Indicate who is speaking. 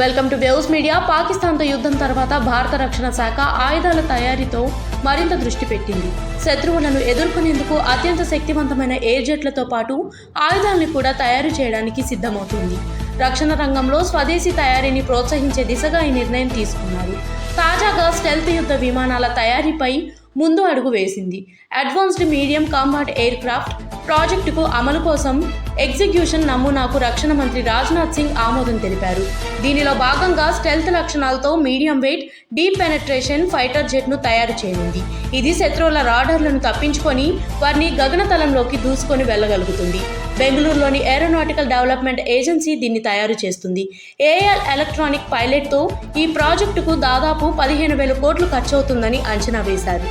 Speaker 1: Welcome to waves media. పాకిస్తాన్తో యుద్ధం తర్వాత భారత రక్షణ శాఖ ఆయుధాల తయారీతో మరింత దృష్టి పెట్టింది. శత్రువులను ఎదుర్కొనేందుకు అత్యంత శక్తివంతమైన ఎయిర్ జెట్లతో పాటు ఆయుధాలను కూడా తయారు చేయడానికి సిద్ధమవుతుంది. రక్షణ రంగంలో స్వదేశీ తయారీని ప్రోత్సహించే దిశగా ఈ నిర్ణయం తీసుకున్నారు. తాజా స్టెల్త్ యుద్ధ విమానాల తయారీపై ముందు అడుగు వేసింది. Advanced medium combat aircraft ప్రాజెక్టుకు అమలు కోసం ఎగ్జిక్యూషన్ నమూనాకు రక్షణ మంత్రి రాజ్నాథ్ సింగ్ ఆమోదం తెలిపారు. దీనిలో భాగంగా స్టెల్త్ లక్షణాలతో medium weight deep penetration fighter జెట్ను తయారు చేయనుంది ఇది శత్రువుల రాడర్లను తప్పించుకొని వారిని గగనతలంలోకి దూసుకొని వెళ్ళగలుగుతుంది. బెంగళూరులోని ఏరోనాటికల్ డెవలప్మెంట్ ఏజెన్సీ దీన్ని తయారు చేస్తుంది. ఏఎల్ ఎలక్ట్రానిక్ పైలట్తో ఈ ప్రాజెక్టుకు దాదాపు పదిహేను వేల కోట్లు ఖర్చవుతుందని అంచనా వేశారు.